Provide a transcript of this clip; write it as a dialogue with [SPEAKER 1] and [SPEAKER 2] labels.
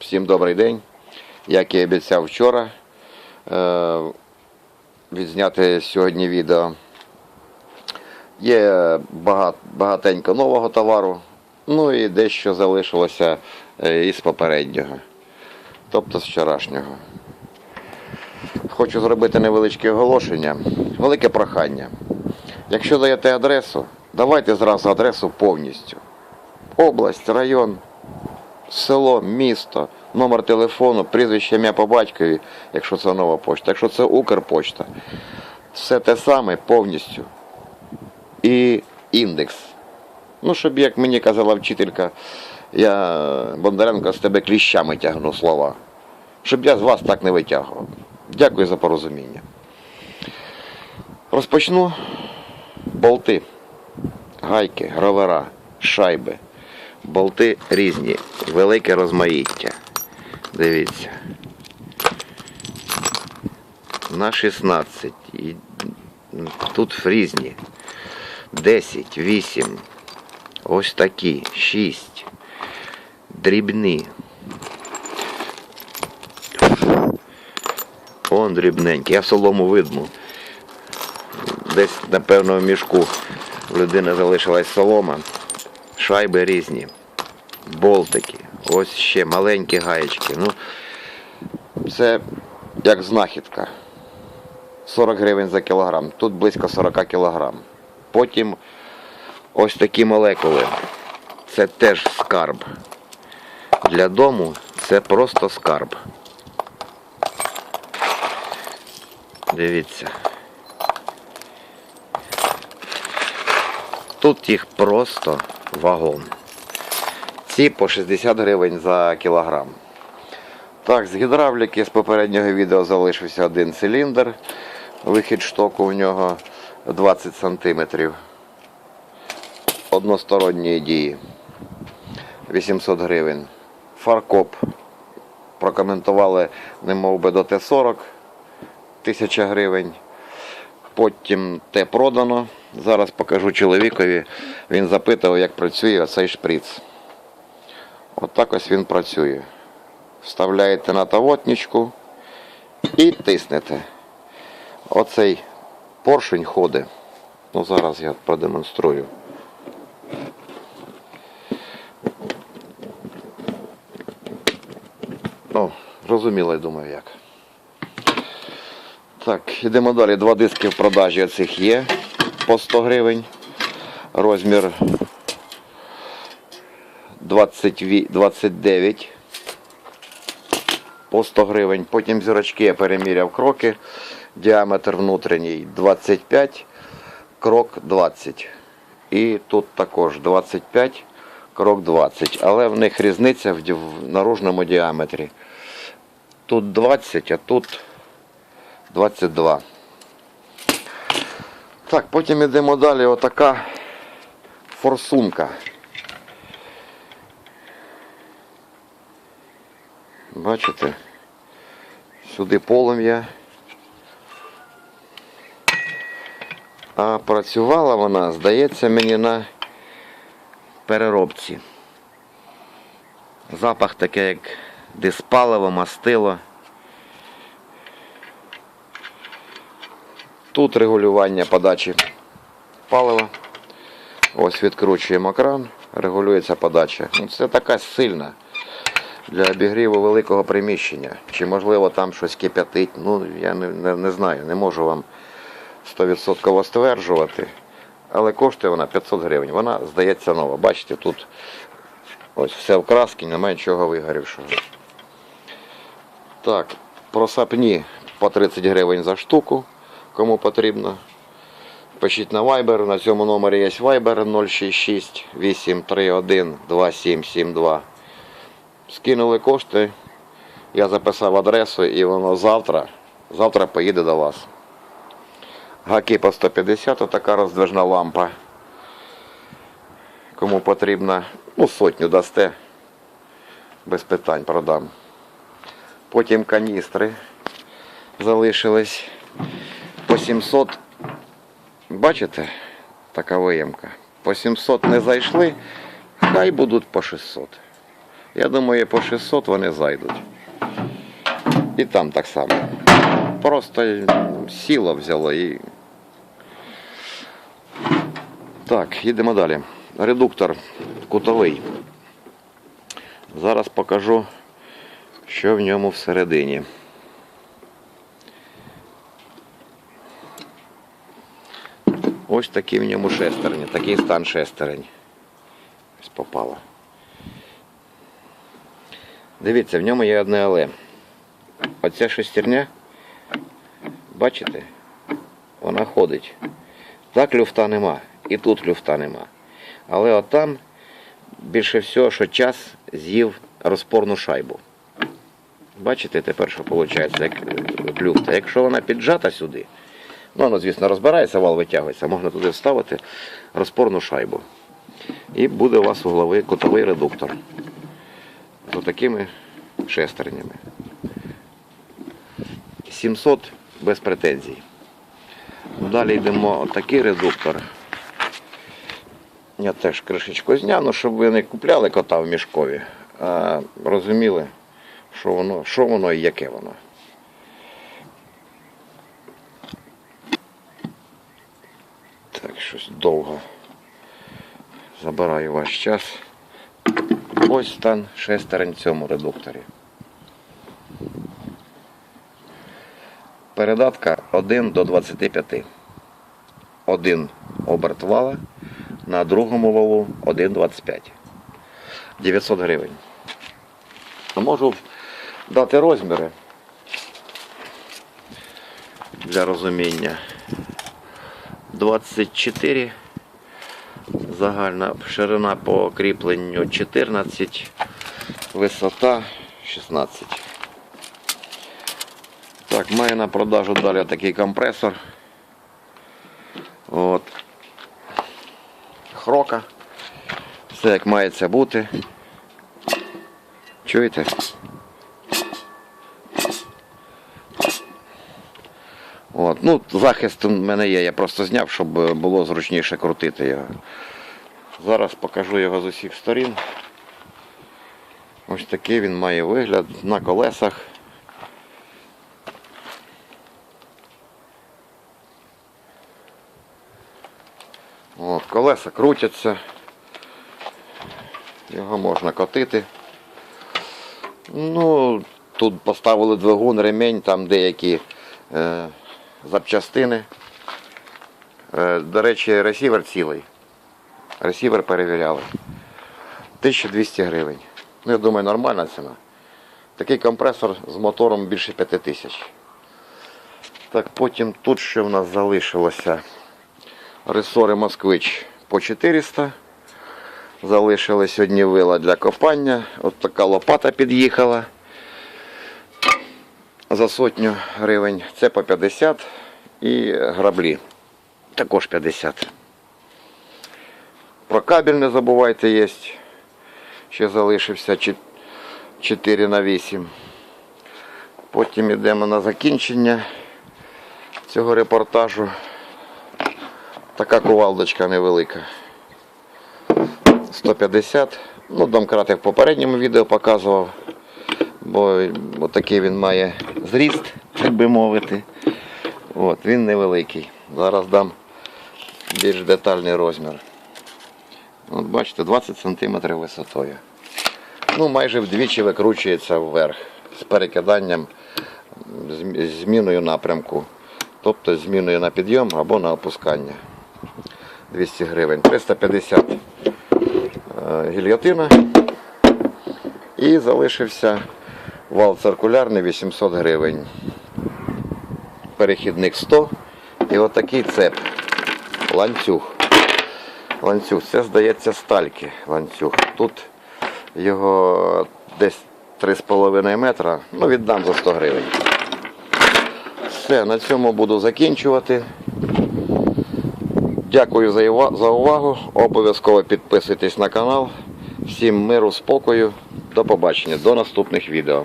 [SPEAKER 1] Всім добрий день. Як і обіцяв вчора, е, відзняти сьогодні відео. Є багатенько нового товару, ну і дещо залишилося е, із попереднього, тобто з вчорашнього. Хочу зробити невеличке оголошення, велике прохання. Якщо даєте адресу, давайте зразу адресу повністю. Область, район, село, місто, номер телефону, прізвище ім'я по батькові, якщо це нова почта, якщо це Укрпочта. Все те саме повністю. І індекс. Ну, щоб, як мені казала вчителька, я Бондаренко з тебе кліщами тягну слова. Щоб я з вас так не витягував. Дякую за порозуміння. Розпочну болти, гайки, гровера, шайби. Болти різні, велике розмаїття. Дивіться. На 16. І тут різні. 10, 8. Ось такі. 6. Дрібні. Он дрібненький. Я солому видму. Десь, напевно, в мішку в людини залишилась солома. Шайби різні. Болтики. Ось ще маленькі гаєчки. Ну, це як знахідка. 40 гривень за кілограм. Тут близько 40 кілограм. Потім ось такі молекули. Це теж скарб. Для дому це просто скарб. Дивіться. Тут їх просто вагон. Ці по 60 гривень за кілограм. Так, з гідравліки з попереднього відео залишився один циліндр. Вихід штоку у нього 20 см. Односторонньої дії. 800 гривень. Фаркоп. Прокоментували, немов би до Т-40 1000 гривень. Потім те продано. Зараз покажу чоловікові. Він запитав, як працює оцей шприц. Отак ось він працює. Вставляєте на тавотничку і тиснете. Оцей поршень ходить. Ну зараз я продемонструю. Ну, зрозуміло, я думаю, як. Так, йдемо далі. Два диски в продажі цих є по 100 гривень. Розмір 20, 29 по 100 гривень. Потім зірочки я переміряв кроки. Діаметр внутрішній 25, крок 20. І тут також 25, крок 20. Але в них різниця в наружному діаметрі. Тут 20, а тут 22. Так, потім йдемо далі. Отака форсунка. Бачите? Сюди полум'я. А працювала вона, здається, мені на переробці. Запах такий, як диспаливо, мастило. Тут регулювання подачі палива. Ось відкручуємо кран, регулюється подача. Ну, це така сильна для обігріву великого приміщення. Чи можливо там щось кип'ятить, ну я не, не, не знаю, не можу вам 100% стверджувати. Але коштує вона 500 гривень. Вона здається нова. Бачите, тут ось все в краски, немає нічого вигорівшого. Так, просапні по 30 гривень за штуку, кому потрібно. Пишіть на Viber, на цьому номері є Viber 066 831 2772. Скинули кошти, я записав адресу і воно завтра, завтра поїде до вас. Гаки по 150, така роздвижна лампа. Кому потрібно, ну сотню дасте, без питань продам. Потім каністри залишились 700. Бачите, така виємка. По 700 не зайшли, хай будуть по 600. Я думаю, по 600 вони зайдуть. І там так само. Просто сіло взяло і. Так, їдемо далі. Редуктор кутовий. Зараз покажу, що в ньому всередині. Ось такі в ньому шестерні, такий стан шестерень. Ось попало. Дивіться, в ньому є одне але. Оця шестерня, бачите, вона ходить. Так люфта нема. І тут люфта нема. Але отам більше всього, що час з'їв розпорну шайбу. Бачите тепер, що виходить, як люфта. Якщо вона піджата сюди, ну воно, звісно, розбирається, вал витягується, можна туди вставити розпорну шайбу. І буде у вас угловий котовий редуктор. З такими шестернями. 700 без претензій. Далі йдемо отакий редуктор. Я теж кришечку зняну, щоб ви не купляли кота в мішкові, а розуміли, що воно, що воно і яке воно. Так, щось довго забираю ваш час. Ось стан шестерень в цьому редукторі. Передатка 1 до 25. Один оберт вала, на другому валу 1,25. 900 гривень. Можу дати розміри для розуміння. 24 загальна ширина по кріпленню 14, висота 16. Так, має на продажу далі такий компресор. От. Хрока. Все як мається бути. Чуєте? От. Ну, захист у мене є, я просто зняв, щоб було зручніше крутити його. Зараз покажу його з усіх сторін. Ось такий він має вигляд на колесах. От, колеса крутяться. Його можна котити. Ну, тут поставили двигун, ремень, там деякі е, запчастини. Е, до речі, ресівер цілий. Ресівер перевіряли. 1200 гривень. Ну, я думаю, нормальна ціна. Такий компресор з мотором більше 5000. Так, потім тут що в нас залишилося. Ресори Москвич по 400. Залишились одні вила для копання. От така лопата під'їхала за сотню гривень. Це по 50 і граблі також 50. Про кабель не забувайте є. Ще залишився 4 на 8. Потім йдемо на закінчення цього репортажу. Така кувалдочка невелика. 150. Ну, домкрат я в попередньому відео показував, бо такий він має зріст, так би мовити. От, він невеликий. Зараз дам більш детальний розмір. От бачите, 20 см висотою. Ну, майже вдвічі викручується вверх з перекиданням, з зміною напрямку. Тобто зміною на підйом або на опускання. 200 гривень. 350 е, гільйотина. І залишився вал циркулярний 800 гривень. Перехідник 100 і отакий цеп. Ланцюг. Ланцюг. Це здається стальки ланцюг. Тут його десь 3,5 метра. Ну, віддам за 100 гривень. Все, на цьому буду закінчувати. Дякую за за увагу. Обов'язково підписуйтесь на канал. Всім миру, спокою. До побачення, до наступних відео.